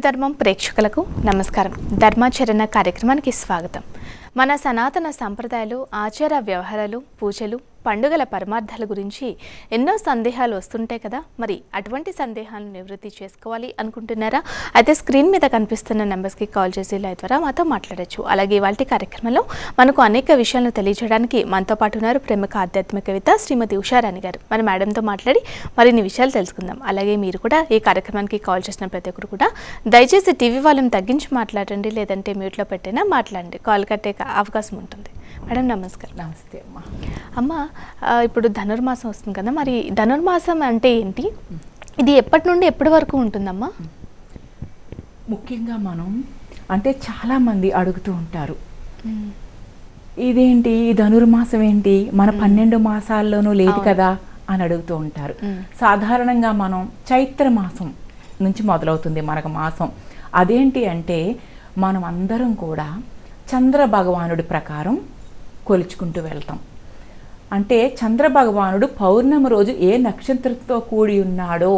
ధర్మం ప్రేక్షకులకు నమస్కారం. ధర్మాచరణ కార్యక్రమానికి స్వాగతం. మన సనాతన సంప్రదాయాలు ఆచార వ్యవహారాలు పూజలు పండుగల పరమార్థాల గురించి ఎన్నో సందేహాలు వస్తుంటాయి కదా. మరి అటువంటి సందేహాలను నివృత్తి చేసుకోవాలి అనుకుంటున్నారా? అయితే స్క్రీన్ మీద కనిపిస్తున్న నెంబర్స్కి కాల్ చేసి లైవ్ ద్వారా మాతో మాట్లాడచ్చు. అలాగే ఇవాళ కార్యక్రమంలో మనకు అనేక విషయాలను తెలియజేయడానికి మనతో పాటు ఉన్నారు ప్రముఖ ఆధ్యాత్మికవేత్త శ్రీమతి ఉషారాణి గారు. మరి మేడంతో మాట్లాడి మరిన్ని విషయాలు తెలుసుకుందాం. అలాగే మీరు కూడా ఈ కార్యక్రమానికి కాల్ చేసిన ప్రతి ఒక్కరు కూడా దయచేసి టీవీ వాళ్ళని తగ్గించి మాట్లాడండి. లేదంటే మ్యూట్లో పెట్టైనా మాట్లాడండి. కాల్ కట్టే అవకాశం ఉంటుంది. మేడం నమస్కారం. నమస్తే అమ్మా. అమ్మ ఇప్పుడు ధనుర్మాసం వస్తుంది కదా మరి ధనుర్మాసం అంటే ఏంటి? ఇది ఎప్పటి నుండి ఎప్పటి వరకు ఉంటుందమ్మా? ముఖ్యంగా మనం అంటే చాలామంది అడుగుతూ ఉంటారు. ఇదేంటి? ఈ ధనుర్మాసం ఏంటి? మన పన్నెండు మాసాల్లోనూ లేదు. కదా అని అడుగుతూ ఉంటారు. సాధారణంగా మనం చైత్ర మాసం నుంచి మొదలవుతుంది మనకు మాసం. అదేంటి అంటే మనం అందరం కూడా చంద్ర భగవానుడి ప్రకారం కొలుచుకుంటూ వెళ్తాం. అంటే చంద్రభగవానుడు పౌర్ణమి రోజు ఏ నక్షత్రంతో కూడి ఉన్నాడో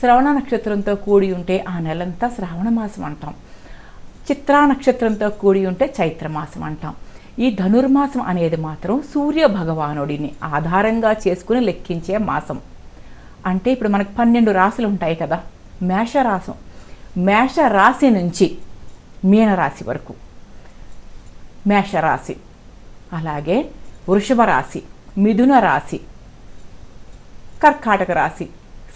శ్రవణ నక్షత్రంతో కూడి ఉంటే ఆ నెలంతా శ్రావణ మాసం అంటాం. చిత్రా నక్షత్రంతో కూడి ఉంటే చైత్రమాసం అంటాం. ఈ ధనుర్మాసం అనేది మాత్రం సూర్య భగవానుడిని ఆధారంగా చేసుకుని లెక్కించే మాసం. అంటే ఇప్పుడు మనకు పన్నెండు రాశులు ఉంటాయి కదా మేషరాసం మేష రాశి నుంచి మీనరాశి వరకు. మేషరాశి. అలాగే వృషభ రాశి మిథున రాశి కర్కాటక రాశి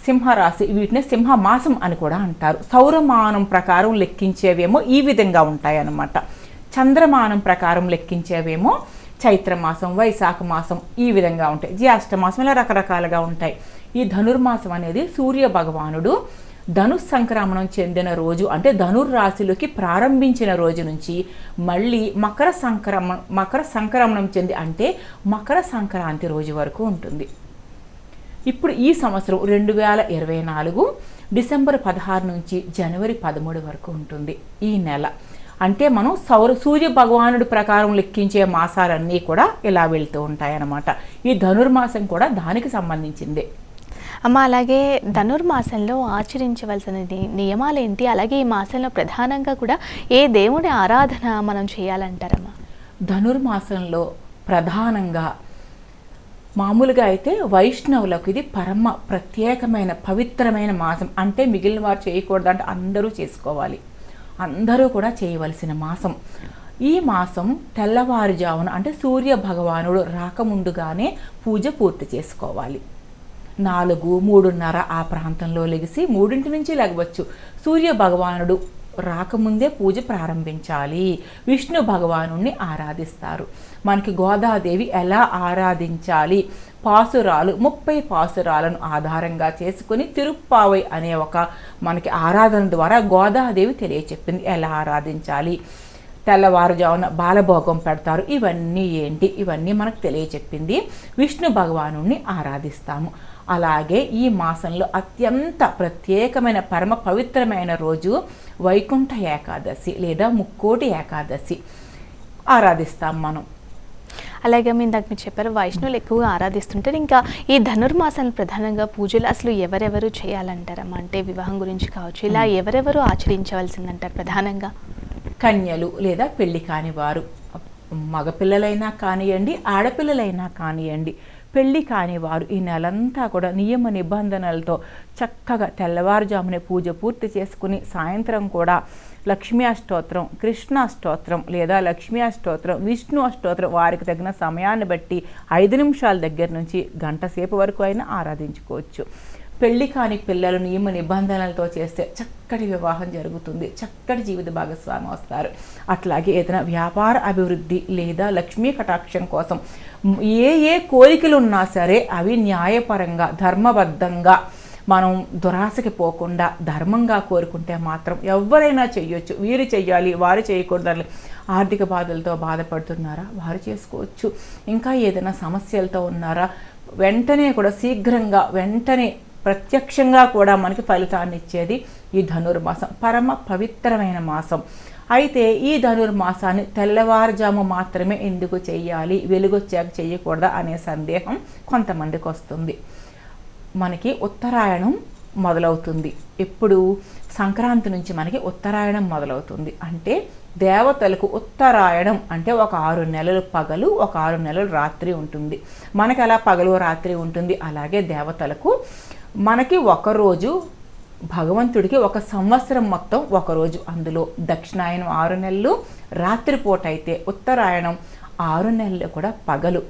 సింహరాశి వీటిని సింహమాసం అని కూడా అంటారు. సౌరమానం ప్రకారం లెక్కించేవేమో ఈ విధంగా ఉంటాయన్నమాట. చంద్రమానం ప్రకారం లెక్కించేవేమో చైత్రమాసం వైశాఖ మాసం ఈ విధంగా ఉంటాయి. జ్యేష్ఠ మాసం ఇలా రకరకాలుగా ఉంటాయి. ఈ ధనుర్మాసం అనేది సూర్య భగవానుడు ధను సంక్రమణం చెందిన రోజు అంటే ధనుర్రాశిలోకి ప్రారంభించిన రోజు నుంచి మళ్ళీ మకర సంక్రమణ మకర సంక్రమణం చెంది అంటే మకర సంక్రాంతి రోజు వరకు ఉంటుంది. ఇప్పుడు ఈ సంవత్సరం రెండు వేల ఇరవై నాలుగు డిసెంబర్ పదహారు నుంచి జనవరి పదమూడు వరకు ఉంటుంది ఈ నెల. అంటే మనం సౌర సూర్య భగవానుడి ప్రకారం లెక్కించే మాసాలన్నీ కూడా ఇలా వెళ్తూ ఉంటాయన్నమాట. ఈ ధనుర్మాసం కూడా దానికి సంబంధించిందే. అమ్మ అలాగే ధనుర్మాసంలో ఆచరించవలసిన నియమాలు ఏంటి అలాగే ఈ మాసంలో ప్రధానంగా కూడా ఏ దేవుడి ఆరాధన మనం చేయాలంటారమ్మా? ధనుర్మాసంలో ప్రధానంగా మామూలుగా అయితే వైష్ణవులకు ఇది పరమ ప్రత్యేకమైన పవిత్రమైన మాసం. అంటే మిగిలిన వారు చేయకూడదు అంటే అందరూ చేసుకోవాలి. అందరూ కూడా చేయవలసిన మాసం. ఈ మాసం తెల్లవారుజామున అంటే సూర్య భగవానుడు రాకముందుగానే పూజ పూర్తి చేసుకోవాలి. నాలుగు మూడున్నర ఆ ప్రాంతంలో లెగిసి మూడింటి నుంచి లెగవచ్చు. సూర్య భగవానుడు రాకముందే పూజ ప్రారంభించాలి. విష్ణు భగవానుణ్ణి ఆరాధిస్తారు. మనకి గోదాదేవి ఎలా ఆరాధించాలి? పాసురాలు ముప్పై పాసురాలను ఆధారంగా చేసుకుని తిరుప్పావై అనే ఒక మనకి ఆరాధన ద్వారా గోదాదేవి తెలియచెప్పింది. ఎలా ఆరాధించాలి? తెల్లవారుజామున బాలభోగం పెడతారు. ఇవన్నీ ఏంటి? ఇవన్నీ మనకు తెలియచెప్పింది. విష్ణు భగవాను ఆరాధిస్తాము. అలాగే ఈ మాసంలో అత్యంత ప్రత్యేకమైన పరమ పవిత్రమైన రోజు వైకుంఠ ఏకాదశి లేదా ముక్కోటి ఏకాదశి. ఆరాధిస్తాం మనం. అలాగే మీ ఇందాక మీరు చెప్పారు వైష్ణవులు ఎక్కువగా ఆరాధిస్తుంటారు. ఇంకా ఈ ధనుర్మాసాలు ప్రధానంగా పూజలు అసలు ఎవరెవరు చేయాలంటారమ్మా? అంటే వివాహం గురించి కావచ్చు ఇలా ఎవరెవరు ఆచరించవలసిందంటారు ప్రధానంగా? కన్యలు లేదా పెళ్ళి కాని వారు. మగపిల్లలైనా కానివ్వండి ఆడపిల్లలైనా కానివ్వండి పెళ్ళి కానివారు ఈ నెలంతా కూడా నియమ నిబంధనలతో చక్కగా తెల్లవారుజామునే పూజ పూర్తి చేసుకుని సాయంత్రం కూడా లక్ష్మీ అష్టోత్రం కృష్ణ అష్టోత్రం లేదా లక్ష్మీ అష్టోత్రం విష్ణు అష్టోత్రం వారికి తగిన సమయాన్ని బట్టి ఐదు నిమిషాల దగ్గర నుంచి గంట సేపు వరకు అయినా ఆరాధించుకోవచ్చు. పెళ్ళి కాని పిల్లలు నియమ నిబంధనలతో చేస్తే చక్కటి వివాహం జరుగుతుంది. చక్కటి జీవిత భాగస్వామి వస్తారు. అట్లాగే ఏదైనా వ్యాపార అభివృద్ధి లేదా లక్ష్మీ కటాక్షం కోసం ఏ ఏ కోరికలు ఉన్నా సరే అవి న్యాయపరంగా ధర్మబద్ధంగా మనం దురాశకి పోకుండా ధర్మంగా కోరుకుంటే మాత్రం ఎవరైనా చేయొచ్చు వీరు చేయాలి వారు చేయకూడదని ఆర్థిక బాధలతో బాధపడుతున్నారా? వారు చేసుకోవచ్చు. ఇంకా ఏదైనా సమస్యలతో ఉన్నారా? వెంటనే కూడా శీఘ్రంగా వెంటనే ప్రత్యక్షంగా కూడా మనకి ఫలితాన్ని ఇచ్చేది ఈ ధనుర్మాసం. పరమ పవిత్రమైన మాసం. అయితే ఈ ధనుర్మాసాన్ని తెల్లవారుజాము మాత్రమే ఎందుకు చేయాలి వెలుగొచ్చాక చేయకూడదా అనే సందేహం కొంతమందికి వస్తుంది. మనకి ఉత్తరాయణం మొదలవుతుంది. ఎప్పుడు? సంక్రాంతి నుంచి మనకి ఉత్తరాయణం మొదలవుతుంది. అంటే దేవతలకు ఉత్తరాయణం అంటే ఒక ఆరు నెలలు పగలు ఒక ఆరు నెలలు రాత్రి ఉంటుంది. మనకి అలా పగలు రాత్రి ఉంటుంది? అలాగే దేవతలకు మనకి ఒకరోజు భగవంతుడికి ఒక సంవత్సరం మొత్తం ఒకరోజు. అందులో దక్షిణాయనం ఆరు నెలలు రాత్రిపూట అయితే ఉత్తరాయణం ఆరు నెలలు కూడా పగలు.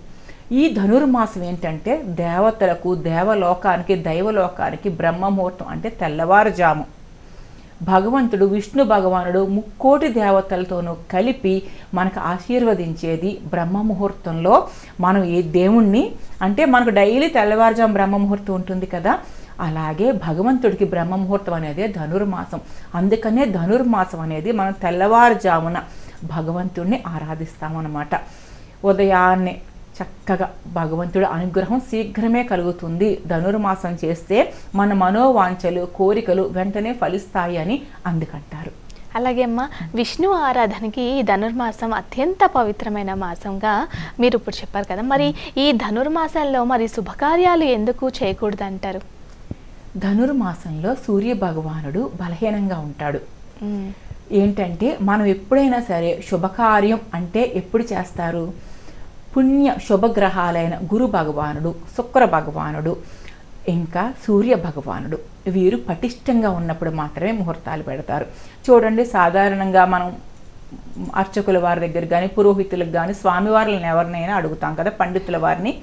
ఈ ధనుర్మాసం ఏంటంటే దేవతలకు దేవలోకానికి దైవలోకానికి బ్రహ్మముహూర్తం అంటే తెల్లవారుజాము. భగవంతుడు విష్ణు భగవానుడు ముక్కోటి దేవతలతోనూ కలిపి మనకు ఆశీర్వదించేది బ్రహ్మ ముహూర్తంలో మనం ఏ దేవుణ్ణి అంటే మనకు డైలీ తెల్లవారుజాము బ్రహ్మ ముహూర్తం ఉంటుంది కదా అలాగే భగవంతుడికి బ్రహ్మ ముహూర్తం అనేది ధనుర్మాసం. అందుకనే ధనుర్మాసం అనేది మనం తెల్లవారుజామున భగవంతుడిని ఆరాధిస్తామన్నమాట. ఉదయాన్నే చక్కగా భగవంతుడి అనుగ్రహం శీఘ్రమే కలుగుతుంది. ధనుర్మాసం చేస్తే మన మనోవాంఛలు కోరికలు వెంటనే ఫలిస్తాయి అని అందుకంటారు. అలాగే అమ్మ విష్ణు ఆరాధనకి ఈ ధనుర్మాసం అత్యంత పవిత్రమైన మాసంగా మీరు ఇప్పుడు చెప్పారు కదా. మరి ఈ ధనుర్మాసంలో మరి శుభకార్యాలు ఎందుకు చేయకూడదు అంటారు ధనుర్మాసంలో సూర్య భగవానుడు బలహీనంగా ఉంటాడు. ఏంటంటే మనం ఎప్పుడైనా సరే శుభకార్యం అంటే ఎప్పుడు చేస్తారు? పుణ్య శుభగ్రహాలైన గురు భగవానుడు శుక్ర భగవానుడు ఇంకా సూర్య భగవానుడు వీరు పటిష్టంగా ఉన్నప్పుడు మాత్రమే ముహూర్తాలు పెడతారు. చూడండి సాధారణంగా మనం అర్చకుల వారి దగ్గర కానీ పురోహితులకు కానీ స్వామివార్లను ఎవరినైనా అడుగుతాం కదా పండితుల వారిని.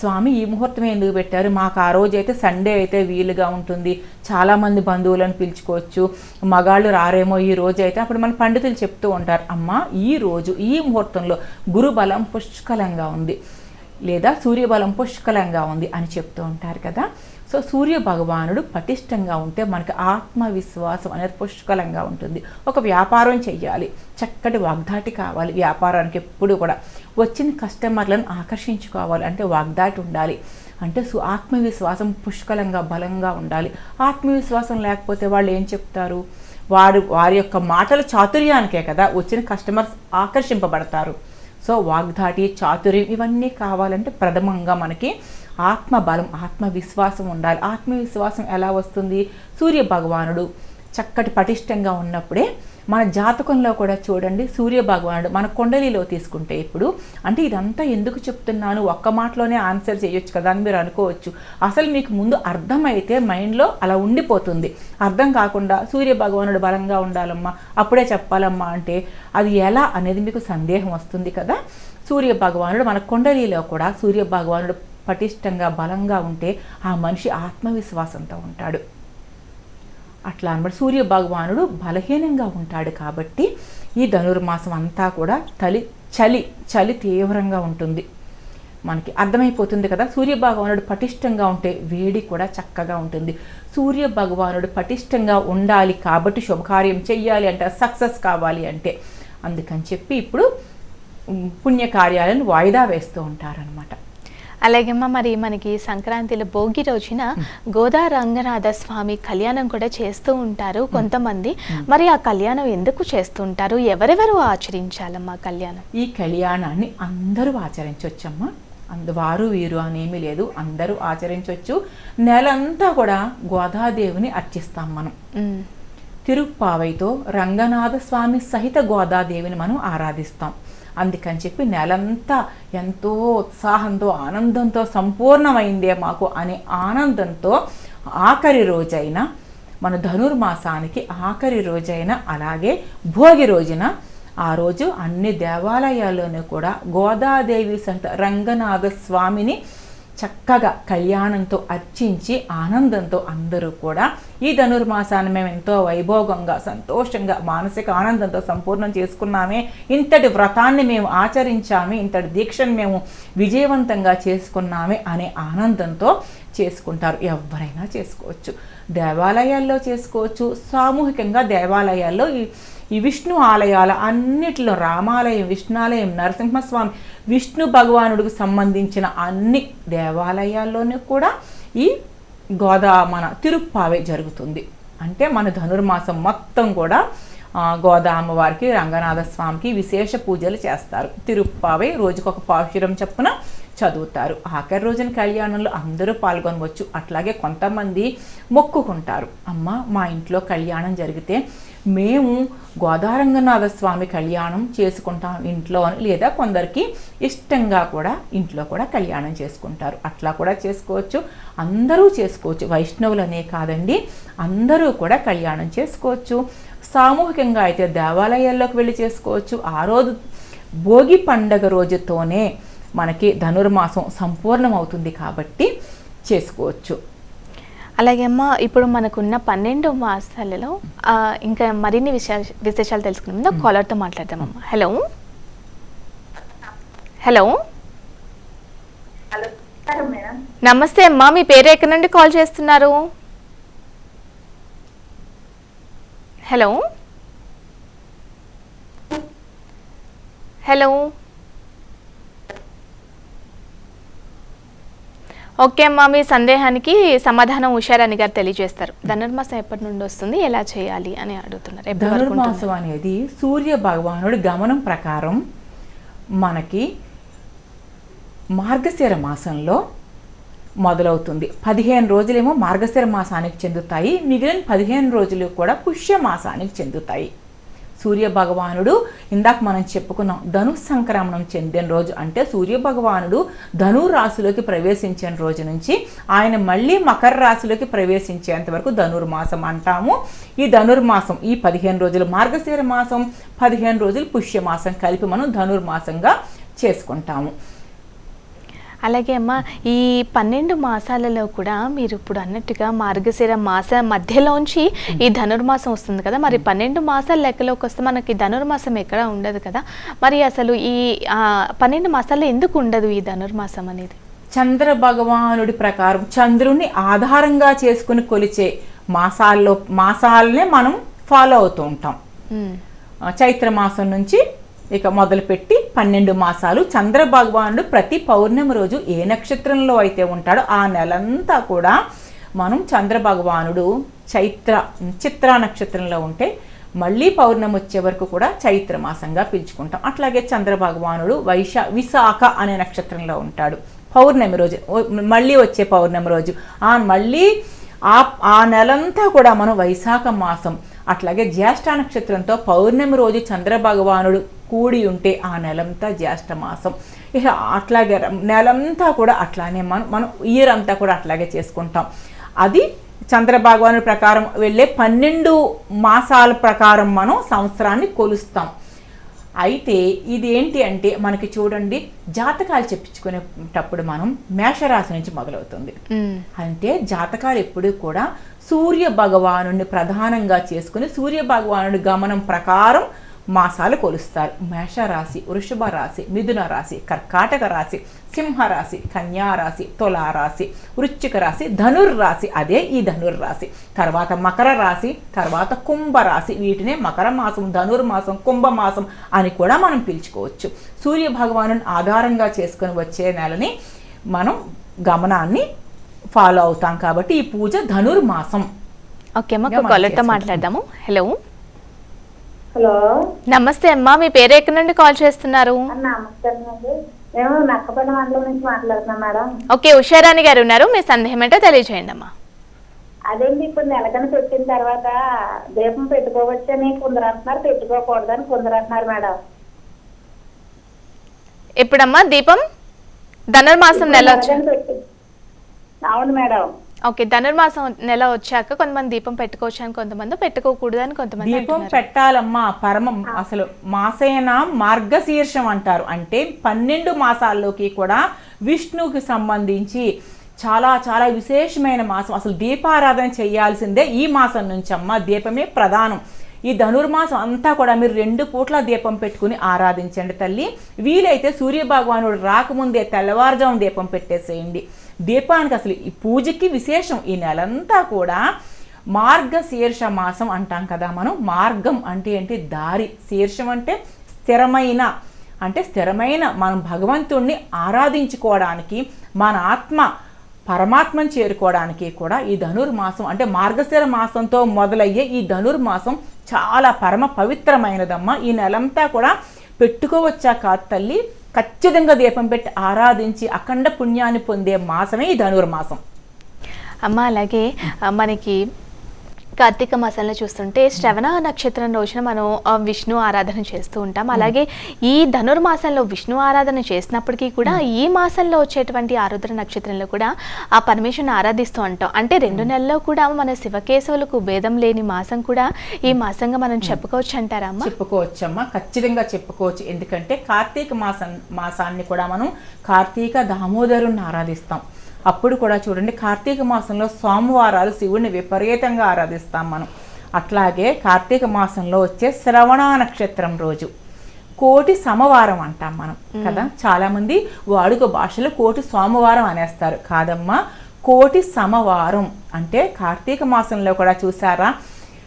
స్వామి ఈ ముహూర్తం ఎందుకు పెట్టారు? మాకు ఆ రోజు అయితే సండే అయితే వీలుగా ఉంటుంది. చాలామంది బంధువులను పిలుచుకోవచ్చు. మగాళ్ళు రారేమో ఈ రోజు అయితే అప్పుడు మన పండితులు చెప్తూ ఉంటారు అమ్మ ఈ రోజు ఈ ముహూర్తంలో గురుబలం పుష్కలంగా ఉంది. లేదా సూర్యబలం పుష్కలంగా ఉంది అని చెప్తూ ఉంటారు కదా. సో సూర్య భగవానుడు పటిష్టంగా ఉంటే మనకి ఆత్మవిశ్వాసం అనేది పుష్కలంగా ఉంటుంది. ఒక వ్యాపారం చెయ్యాలి. చక్కటి వాగ్దాటి కావాలి. వ్యాపారానికి ఎప్పుడు కూడా వచ్చిన కస్టమర్లను ఆకర్షించుకోవాలి. అంటే వాగ్దాటి ఉండాలి. అంటే సు ఆత్మవిశ్వాసం పుష్కలంగా బలంగా ఉండాలి. ఆత్మవిశ్వాసం లేకపోతే వాళ్ళు ఏం చెప్తారు? వారు వారి యొక్క మాటల చాతుర్యానికే కదా వచ్చిన కస్టమర్స్ ఆకర్షింపబడతారు. సో వాగ్ధాటి చాతుర్యం ఇవన్నీ కావాలంటే ప్రథమంగా మనకి ఆత్మబలం ఆత్మవిశ్వాసం ఉండాలి. ఆత్మవిశ్వాసం ఎలా వస్తుంది? సూర్య భగవానుడు చక్కటి పటిష్టంగా ఉన్నప్పుడే మన జాతకంలో కూడా చూడండి సూర్య భగవానుడు మన కొండలిలో తీసుకుంటే ఇప్పుడు అంటే ఇదంతా ఎందుకు చెప్తున్నాను? ఒక్క మాటలోనే ఆన్సర్ చేయొచ్చు కదా అని మీరు అనుకోవచ్చు. అసలు మీకు ముందు అర్థమైతే మైండ్లో అలా ఉండిపోతుంది. అర్థం కాకుండా సూర్య భగవానుడు బలంగా ఉండాలమ్మా అప్పుడే చెప్పాలమ్మా అంటే అది ఎలా అనేది మీకు సందేహం వస్తుంది కదా? సూర్య భగవానుడు మన కొండలిలో కూడా సూర్య భగవానుడు పటిష్టంగా బలంగా ఉంటే ఆ మనిషి ఆత్మవిశ్వాసంతో ఉంటాడు. అట్లా అనమాట సూర్య భగవానుడు బలహీనంగా ఉంటాడు కాబట్టి ఈ ధనుర్మాసం అంతా కూడా తలి చలి చలి తీవ్రంగా ఉంటుంది. మనకి అర్థమైపోతుంది కదా సూర్య భగవానుడు పటిష్టంగా ఉంటే వేడి కూడా చక్కగా ఉంటుంది. సూర్య భగవానుడు పటిష్టంగా ఉండాలి కాబట్టి శుభకార్యం చెయ్యాలి అంటే సక్సెస్ కావాలి అంటే. అందుకని చెప్పి ఇప్పుడు పుణ్యకార్యాలను వాయిదా వేస్తూ ఉంటారనమాట అలాగే మరి మనకి సంక్రాంతిలో భోగి రోజున గోదా రంగనాథ స్వామి కళ్యాణం కూడా చేస్తూ ఉంటారు కొంతమంది. మరి ఆ కళ్యాణం ఎందుకు చేస్తూ ఉంటారు ఎవరెవరు ఆచరించాలమ్మా కళ్యాణం? ఈ కళ్యాణాన్ని అందరూ ఆచరించవచ్చమ్మా అందు వారు వీరు అనేమి లేదు. అందరూ ఆచరించవచ్చు నెలంతా కూడా గోదాదేవిని అర్చిస్తాం మనం. తిరుప్పావైతో రంగనాథ స్వామి సహిత గోదాదేవిని మనం ఆరాధిస్తాం. అందుకని చెప్పి నెలంతా ఎంతో ఉత్సాహంతో ఆనందంతో సంపూర్ణమైందే మాకు అనే ఆనందంతో ఆఖరి రోజైన మన ధనుర్మాసానికి ఆఖరి రోజైన అలాగే భోగి రోజున ఆ రోజు అన్ని దేవాలయాల్లోనూ కూడా గోదాదేవి సహిత రంగనాథ స్వామిని చక్కగా కళ్యాణంతో అర్చించి ఆనందంతో అందరూ కూడా ఈ ధనుర్మాసాన్ని మేము ఎంతో వైభోగంగా సంతోషంగా మానసిక ఆనందంతో సంపూర్ణం చేసుకున్నామే. ఇంతటి వ్రతాన్ని మేము ఆచరించామే ఇంతటి దీక్షను మేము విజయవంతంగా చేసుకున్నామే అనే ఆనందంతో చేసుకుంటారు. ఎవరైనా చేసుకోవచ్చు. దేవాలయాల్లో చేసుకోవచ్చు. సామూహికంగా దేవాలయాల్లో ఈ ఈ విష్ణు ఆలయాల అన్నిటిలో రామాలయం విష్ణాలయం నరసింహస్వామి విష్ణు భగవానుడికి సంబంధించిన అన్ని దేవాలయాల్లోనూ కూడా ఈ గోదా మన తిరుప్పావే జరుగుతుంది. అంటే మన ధనుర్మాసం మొత్తం కూడా గోదా అమ్మవారికి రంగనాథ స్వామికి విశేష పూజలు చేస్తారు. తిరుప్పావై రోజుకొక పాశురం చొప్పున చదువుతారు. ఆఖరి రోజున కళ్యాణంలో అందరూ పాల్గొనవచ్చు. అట్లాగే కొంతమంది మొక్కుకుంటారు. అమ్మ మా ఇంట్లో కళ్యాణం జరిగితే మేము గోదారంగనాథ స్వామి కళ్యాణం చేసుకుంటాం ఇంట్లో లేదా కొందరికి ఇష్టంగా కూడా ఇంట్లో కూడా కళ్యాణం చేసుకుంటారు. అట్లా కూడా చేసుకోవచ్చు. అందరూ చేసుకోవచ్చు. వైష్ణవులనే కాదండి. అందరూ కూడా కళ్యాణం చేసుకోవచ్చు. సామూహికంగా అయితే దేవాలయాల్లోకి వెళ్ళి చేసుకోవచ్చు. ఆ రోజు భోగి పండగ రోజుతోనే మనకి ధనుర్మాసం సంపూర్ణమవుతుంది కాబట్టి చేసుకోవచ్చు. అలాగే అమ్మ ఇప్పుడు మనకున్న పన్నెండు మాసాలలో ఇంకా మరిన్ని విశేష విశేషాలు తెలుసుకునే ముందు కాలర్తో మాట్లాడదామమ్మా హలో. హలో. నమస్తే అమ్మా మీ పేరు ఎక్కడి నుండి కాల్ చేస్తున్నారు? హలో. హలో. ఓకే అమ్మా మీ సందేహానికి సమాధానం ఉషారాణి గారు తెలియజేస్తారు. ధనుర్మాసం ఎప్పటి నుండి వస్తుంది? ఎలా చేయాలి అని అడుగుతున్నారు? ధనుర్మాసం అనేది సూర్య భగవానుడి గమనం ప్రకారం మనకి మార్గశిర మాసంలో మొదలవుతుంది. పదిహేను రోజులేమో మార్గశిర మాసానికి చెందుతాయి. మిగిలిన పదిహేను రోజులు కూడా పుష్య మాసానికి చెందుతాయి. సూర్య భగవానుడు ఇందాక మనం చెప్పుకున్నాం ధను సంక్రమణం చెందిన రోజు. అంటే సూర్య భగవానుడు ధను రాశిలోకి ప్రవేశించిన రోజు నుంచి ఆయన మళ్ళీ మకర రాశిలోకి ప్రవేశించేంత వరకు ధనుర్మాసం అంటాము. ఈ ధనుర్మాసం ఈ పదిహేను రోజులు మార్గశీర మాసం పదిహేను రోజులు పుష్యమాసం కలిపి మనం ధనుర్మాసంగా చేసుకుంటాము. అలాగే అమ్మ ఈ పన్నెండు మాసాలలో కూడా మీరు ఇప్పుడు అన్నట్టుగా మార్గశిర మాస మధ్యలోంచి ఈ ధనుర్మాసం వస్తుంది కదా. మరి పన్నెండు మాసాల లెక్కలోకి వస్తే మనకి ధనుర్మాసం ఎక్కడ ఉండదు కదా. మరి అసలు ఈ పన్నెండు మాసాల్లో ఎందుకు ఉండదు ఈ ధనుర్మాసం అనేది? చంద్ర భగవానుడి ప్రకారం చంద్రుని ఆధారంగా చేసుకుని కొలిచే మాసాల్లో మాసాలనే మనం ఫాలో అవుతూ ఉంటాం. చైత్ర మాసం నుంచి ఇక మొదలుపెట్టి పన్నెండు మాసాలు చంద్ర భగవానుడు ప్రతి పౌర్ణమి రోజు ఏ నక్షత్రంలో అయితే ఉంటాడో ఆ నెలంతా కూడా మనం చంద్ర భగవానుడు చైత్ర చిత్ర నక్షత్రంలో ఉంటే మళ్ళీ పౌర్ణమి వచ్చే వరకు కూడా చైత్ర మాసంగా పిలుచుకుంటాం. అట్లాగే చంద్ర భగవానుడు వైశా విశాఖ అనే నక్షత్రంలో ఉంటాడు. పౌర్ణమి రోజు మళ్ళీ వచ్చే పౌర్ణమి రోజు. ఆ మళ్ళీ ఆ ఆ నెలంతా కూడా మనం వైశాఖ మాసం అట్లాగే జ్యేష్ఠ నక్షత్రంతో పౌర్ణమి రోజు చంద్ర భగవానుడు కూడి ఉంటే ఆ నెలంతా జ్యేష్ఠ మాసం. ఇక అట్లాగే నెలంతా కూడా అట్లానే మనం మనం ఇయర్ అంతా కూడా అట్లాగే చేసుకుంటాం. అది చంద్ర భగవానుడి ప్రకారం వెళ్ళే పన్నెండు మాసాల ప్రకారం మనం సంవత్సరాన్ని కొలుస్తాం. అయితే ఇది ఏంటి అంటే మనకి చూడండి జాతకాలు చెప్పించుకునేటప్పుడు మనం మేషరాశి నుంచి మొదలవుతుంది. అంటే జాతకాలు ఎప్పుడూ కూడా సూర్య భగవానుడిని ప్రధానంగా చేసుకుని సూర్య భగవానుడి గమనం ప్రకారం మాసాలు కొలుస్తారు. మేషరాశి వృషభ రాశి మిథున రాశి కర్కాటక రాశి సింహరాశి కన్యా రాశి తులా రాశి వృశ్చిక రాశి ధనుర్రాశి అదే ఈ ధనుర్రాశి తర్వాత మకర రాశి తర్వాత కుంభ రాశి వీటినే మకర మాసం ధనుర్మాసం కుంభమాసం అని కూడా మనం పిలుచుకోవచ్చు. సూర్య భగవాను ఆధారంగా చేసుకొని వచ్చే నెలని మనం గమనాన్ని ఫాలో అవుతాం కాబట్టి ఈ పూజ ధనుర్మాసం ఓకే అమ్మ మనం కాలర్తో. మాట్లాడదాము. Hello hello. నమస్తే అమ్మా మీ పేరు ఎక్కడి నుండి కాల్ చేస్తున్నారు? నమస్కారం అండి. మేము నక్కపల్లి మండలం నుంచి మాట్లాడుతున్నాం మేడం. ఓకే ఉషారాణి గారు ఉన్నారు. మీ సందేహం ఏంటో తెలియజేయండి అమ్మా. అదేంటి ఇప్పుడు నెలకని పెట్టిన తర్వాత దీపం పెట్టుకోవచ్చని కొందరు అంటున్నారు పెట్టుకోకూడదని కొందరు అంటున్నారు మేడం. ఎప్పుడమ్మా దీపం? ధనుర్మాసం నెల అవును మేడం. ఓకే ధనుర్మాసం నెల వచ్చాక కొంతమంది దీపం పెట్టుకోవచ్చు అని కొంతమంది పెట్టుకోకూడదు అని కొంతమంది దీపం. పెట్టాలమ్మా పరమం. అసలు మాసేన మార్గశీర్షం అంటారు. అంటే పన్నెండు మాసాల్లోకి కూడా విష్ణువుకి సంబంధించి చాలా చాలా విశేషమైన మాసం. అసలు దీపారాధన చేయాల్సిందే ఈ మాసం నుంచి అమ్మ దీపమే ప్రధానం. ఈ ధనుర్మాసం అంతా కూడా మీరు రెండు పూట్ల దీపం పెట్టుకుని ఆరాధించండి తల్లి. వీలైతే సూర్య భగవానుడు రాకముందే తెల్లవారుజాము దీపం పెట్టేసేయండి. దీపానికి అసలు ఈ పూజకి విశేషం ఈ నెలంతా కూడా మార్గ శీర్ష మాసం అంటాం కదా మనం. మార్గం అంటే ఏంటి? దారి. శీర్షం అంటే స్థిరమైన అంటే స్థిరమైన మనం భగవంతుణ్ణి ఆరాధించుకోవడానికి మన ఆత్మ పరమాత్మను చేరుకోవడానికి కూడా ఈ ధనుర్మాసం అంటే మార్గశిర మాసంతో మొదలయ్యే ఈ ధనుర్మాసం చాలా పరమ పవిత్రమైనదమ్మా. ఈ నెలంతా కూడా పెట్టుకోవచ్చా కాదు తల్లి? ఖచ్చితంగా దీపం పెట్టి ఆరాధించి అఖండ పుణ్యాన్ని పొందే మాసమే ఈ ధనుర్మాసం. అమ్మ అలాగే మనకి కార్తీక మాసంలో చూస్తుంటే శ్రవణ నక్షత్రం రోజున మనం విష్ణు ఆరాధన చేస్తూ ఉంటాం. అలాగే ఈ ధనుర్మాసంలో విష్ణు ఆరాధన చేసినప్పటికీ కూడా ఈ మాసంలో వచ్చేటువంటి ఆరుద్ర నక్షత్రంలో కూడా ఆ పరమేశ్వరుని ఆరాధిస్తూ ఉంటాం. అంటే రెండు నెలల్లో కూడా మన శివకేశవులకు భేదం లేని మాసం కూడా ఈ మాసంగా మనం చెప్పుకోవచ్చు అంటారా అమ్మ చెప్పుకోవచ్చమ్మా. ఖచ్చితంగా చెప్పుకోవచ్చు. ఎందుకంటే కార్తీక మాసం మాసాన్ని కూడా మనం కార్తీక దామోదరుణ్ణి ఆరాధిస్తాం. అప్పుడు కూడా చూడండి కార్తీక మాసంలో సోమవారాలు శివుడిని విపరీతంగా ఆరాధిస్తాం మనం. అట్లాగే కార్తీక మాసంలో వచ్చే శ్రవణ నక్షత్రం రోజు. కోటి సమవారం అంటాం మనం కదా? చాలా మంది వాడుక భాషలో కోటి సోమవారం అనేస్తారు. కాదమ్మా కోటి సమవారం అంటే కార్తీక మాసంలో కూడా చూసారా?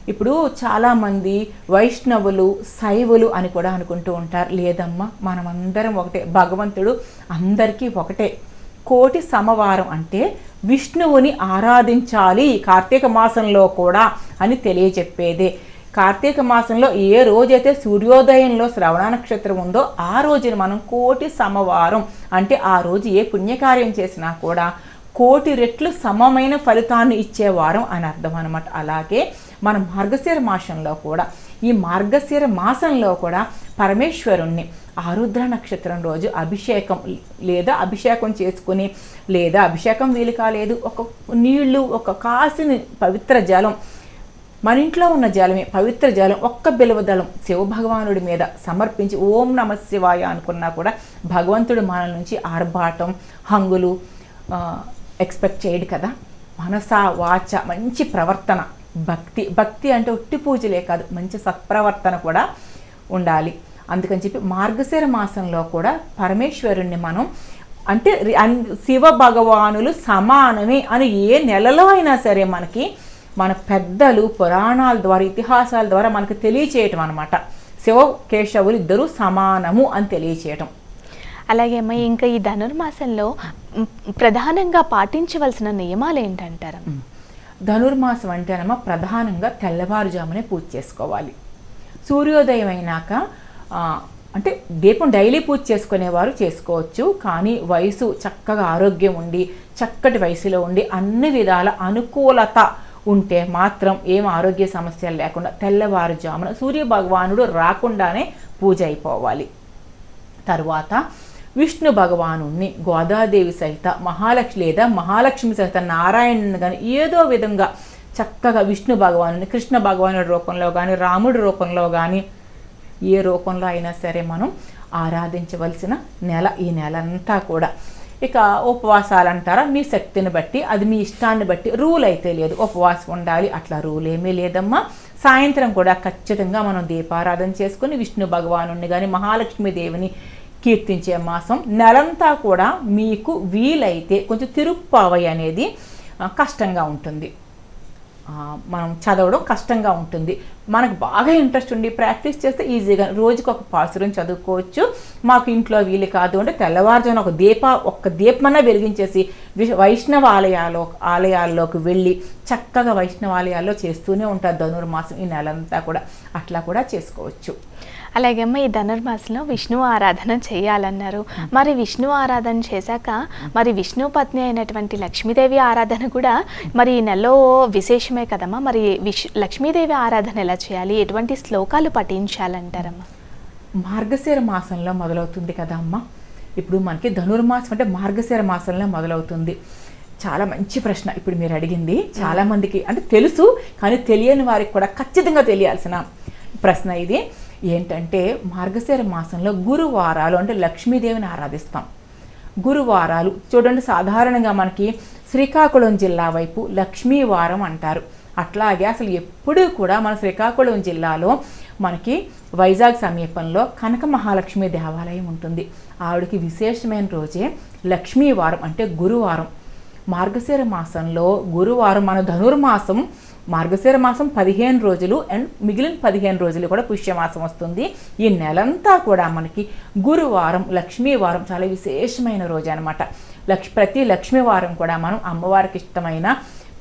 ఇప్పుడు చాలామంది వైష్ణవులు శైవులు అని కూడా అనుకుంటూ ఉంటారు. లేదమ్మా మనమందరం ఒకటే భగవంతుడు అందరికీ ఒకటే. కోటి సమవారం అంటే విష్ణువుని ఆరాధించాలి కార్తీక మాసంలో కూడా అని తెలియజెప్పేదే. కార్తీక మాసంలో ఏ రోజైతే సూర్యోదయంలో శ్రవణ నక్షత్రం ఉందో ఆ రోజున మనం కోటి సమవారం అంటే ఆ రోజు ఏ పుణ్యకార్యం చేసినా కూడా కోటి రెట్లు సమమైన ఫలితాన్ని ఇచ్చే వారం అని అర్థం అనమాట అలాగే మన మార్గశీర మాసంలో కూడా ఈ మార్గశిర మాసంలో కూడా పరమేశ్వరుణ్ణి ఆరుద్ర నక్షత్రం రోజు అభిషేకం లేదా అభిషేకం చేసుకుని లేదా అభిషేకం వీలు కాలేదు ఒక నీళ్ళు ఒక కాసిన పవిత్ర జలం మన ఇంట్లో ఉన్న జలమే పవిత్ర జలం ఒక్క బిలవదళం శివభగవానుడి మీద సమర్పించి ఓం నమ శివాయ అనుకున్నా కూడా భగవంతుడు మన నుంచి ఆర్భాటం హంగులు ఎక్స్పెక్ట్ చేయడు కదా. మనస వాచ మంచి ప్రవర్తన. భక్తి భక్తి అంటే ఒట్టి పూజలే కాదు మంచి సత్ప్రవర్తన కూడా ఉండాలి. అందుకని చెప్పి మార్గశిర మాసంలో కూడా పరమేశ్వరుణ్ణి మనం అంటే శివ భగవానులు సమానమే అని ఏ నెలలో అయినా సరే మనకి మన పెద్దలు పురాణాల ద్వారా ఇతిహాసాల ద్వారా మనకు తెలియచేయటం అనమాట శివ కేశవులు ఇద్దరు సమానము అని తెలియచేయటం. అలాగే అమ్మ ఇంకా ఈ ధనుర్మాసంలో ప్రధానంగా పాటించవలసిన నియమాలు ఏంటంటారమ్మ ధనుర్మాసం అంటేనమ్మా ప్రధానంగా తెల్లవారుజామునే పూజ చేసుకోవాలి. సూర్యోదయం అయినాక అంటే దీపం డైలీ పూజ చేసుకునేవారు చేసుకోవచ్చు కానీ వయసు చక్కగా ఆరోగ్యం ఉండి చక్కటి వయసులో ఉండి అన్ని విధాల అనుకూలత ఉంటే మాత్రం ఏం ఆరోగ్య సమస్యలు లేకుండా తెల్లవారుజామున సూర్య భగవానుడు రాకుండానే పూజ అయిపోవాలి. తర్వాత విష్ణు భగవానుణ్ణి గోదాదేవి సహిత మహాలక్ష్మి లేదా మహాలక్ష్మి సహిత నారాయణుని కానీ ఏదో విధంగా చక్కగా విష్ణు భగవానుని కృష్ణ భగవానుడి రూపంలో కానీ రాముడి రూపంలో కానీ ఏ రూపంలో అయినా సరే మనం ఆరాధించవలసిన నెల ఈ నెల అంతా కూడా. ఇక ఉపవాసాలు అంటారా మీ శక్తిని బట్టి అది మీ ఇష్టాన్ని బట్టి రూల్ అయితే లేదు. ఉపవాసం ఉండాలి అట్లా రూల్ ఏమీ లేదమ్మా. సాయంత్రం కూడా ఖచ్చితంగా మనం దీపారాధన చేసుకుని విష్ణు భగవాను కానీ మహాలక్ష్మీదేవిని కీర్తించే మాసం. నెలంతా కూడా మీకు వీలైతే కొంచెం తిరుప్పావై అనేది కష్టంగా ఉంటుంది. మనం చదవడం కష్టంగా ఉంటుంది. మనకు బాగా ఇంట్రెస్ట్ ఉండి ప్రాక్టీస్ చేస్తే ఈజీగా రోజుకి ఒక పాసురం చదువుకోవచ్చు. మాకు ఇంట్లో వీలు కాదు అంటే తెల్లవారుజామున ఒక దీప ఒక్క దీపమన్నా వెలిగించేసి వైష్ణవ ఆలయాల్లో ఆలయాల్లోకి వెళ్ళి చక్కగా వైష్ణవ ఆలయాల్లో చేస్తూనే ఉంటారు ధనుర్మాసం ఈ నెలంతా కూడా. అట్లా కూడా చేసుకోవచ్చు. అలాగే అమ్మ ఈ ధనుర్మాసంలో విష్ణు ఆరాధన చేయాలన్నారు. మరి విష్ణు ఆరాధన చేశాక మరి విష్ణు పత్ని అయినటువంటి లక్ష్మీదేవి ఆరాధన కూడా మరి ఈ నెలలో విశేషమే కదమ్మా? మరి విష్ లక్ష్మీదేవి ఆరాధన ఎలా చేయాలి? ఎటువంటి శ్లోకాలు పఠించాలంటారమ్మా? మార్గశిర మాసంలో మొదలవుతుంది కదా అమ్మ ఇప్పుడు మనకి ధనుర్మాసం అంటే మార్గశిర మాసంలో మొదలవుతుంది. చాలా మంచి ప్రశ్న ఇప్పుడు మీరు అడిగింది. చాలా మందికి అంటే తెలుసు కానీ తెలియని వారికి కూడా ఖచ్చితంగా తెలియాల్సిన ప్రశ్న ఇది. ఏంటంటే మార్గశిర మాసంలో గురువారాలు అంటే లక్ష్మీదేవిని ఆరాధిస్తాం. గురువారాలు చూడండి సాధారణంగా మనకి శ్రీకాకుళం జిల్లా వైపు లక్ష్మీవారం అంటారు. అట్లాగే అసలు ఎప్పుడూ కూడా మన శ్రీకాకుళం జిల్లాలో మనకి వైజాగ్ సమీపంలో కనక మహాలక్ష్మి దేవాలయం ఉంటుంది. ఆవిడకి విశేషమైన రోజే లక్ష్మీవారం అంటే గురువారం. మార్గశిర మాసంలో గురువారం మన ధనుర్మాసం మార్గశిర మాసం పదిహేను రోజులు అండ్ మిగిలిన పదిహేను రోజులు కూడా పుష్యమాసం వస్తుంది. ఈ నెలంతా కూడా మనకి గురువారం లక్ష్మీవారం చాలా విశేషమైన రోజు అనమాట లక్ష్ ప్రతి లక్ష్మీవారం కూడా మనం అమ్మవారికి ఇష్టమైన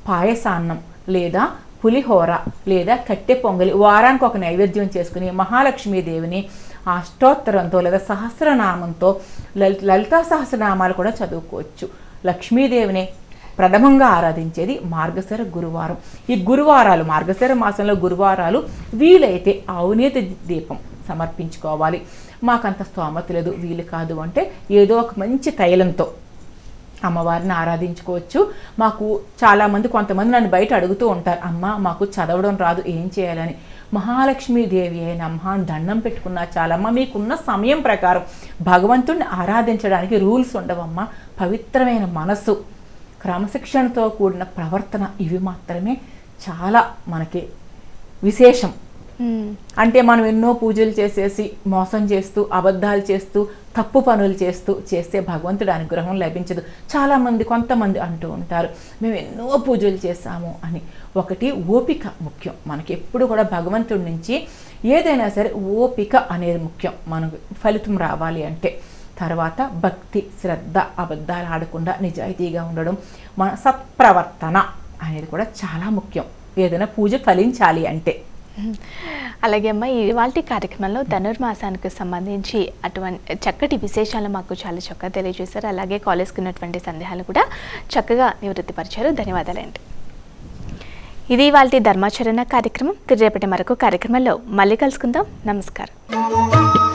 పాయసాన్నం లేదా పులిహోర లేదా కట్టె పొంగలి వారానికి ఒక నైవేద్యం చేసుకుని మహాలక్ష్మీదేవిని అష్టోత్తరంతో లేదా సహస్రనామంతో లలిత లలితా సహస్రనామాలు కూడా చదువుకోవచ్చు. లక్ష్మీదేవిని ప్రథమంగా ఆరాధించేది మార్గశిర గురువారం. ఈ గురువారాలు మార్గశిర మాసంలో గురువారాలు వీలైతే అవినీతి దీపం సమర్పించుకోవాలి. మాకంత స్తోమత లేదు వీలు కాదు అంటే ఏదో ఒక మంచి తైలంతో అమ్మవారిని ఆరాధించుకోవచ్చు. మాకు చాలామంది కొంతమంది నన్ను బయట అడుగుతూ ఉంటారు అమ్మ మాకు చదవడం రాదు ఏం చేయాలని? మహాలక్ష్మీదేవి అయిన అమ్మ దండం పెట్టుకున్నా చాలమ్మ. మీకున్న సమయం ప్రకారం భగవంతుణ్ణి ఆరాధించడానికి రూల్స్ ఉండవమ్మా. పవిత్రమైన మనస్సు క్రమశిక్షణతో కూడిన ప్రవర్తన ఇవి మాత్రమే చాలా మనకి విశేషం. Hmm. అంటే మనం ఎన్నో పూజలు చేసేసి మోసం చేస్తూ అబద్ధాలు చేస్తూ తప్పు పనులు చేస్తూ చేస్తే భగవంతుడు అనుగ్రహం లభించదు. చాలామంది కొంతమంది అంటూ ఉంటారు మేము ఎన్నో పూజలు చేశాము అని. ఒకటి ఓపిక ముఖ్యం. మనకి ఎప్పుడు కూడా భగవంతుడి నుంచి ఏదైనా సరే ఓపిక అనేది ముఖ్యం. మనకు ఫలితం రావాలి అంటే. తర్వాత భక్తి శ్రద్ధ అబద్ధాలు ఆడకుండా నిజాయితీగా ఉండడం మన సత్ప్రవర్తన అనేది కూడా చాలా ముఖ్యం. ఏదైనా పూజ ఫలించాలి అంటే. అలాగే అమ్మ ఇవాళ కార్యక్రమంలో ధనుర్మాసానికి సంబంధించి అటువంటి చక్కటి విశేషాలు మాకు చాలా చక్కగా తెలియజేశారు. అలాగే కాలేజ్కి ఉన్నటువంటి సందేహాలు కూడా చక్కగా నివృత్తిపరిచారు. ధన్యవాదాలండి. ఇది ఇవాళ ధర్మాచరణ కార్యక్రమం. రేపటి మరొక కార్యక్రమంలో మళ్ళీ కలుసుకుందాం. నమస్కారం.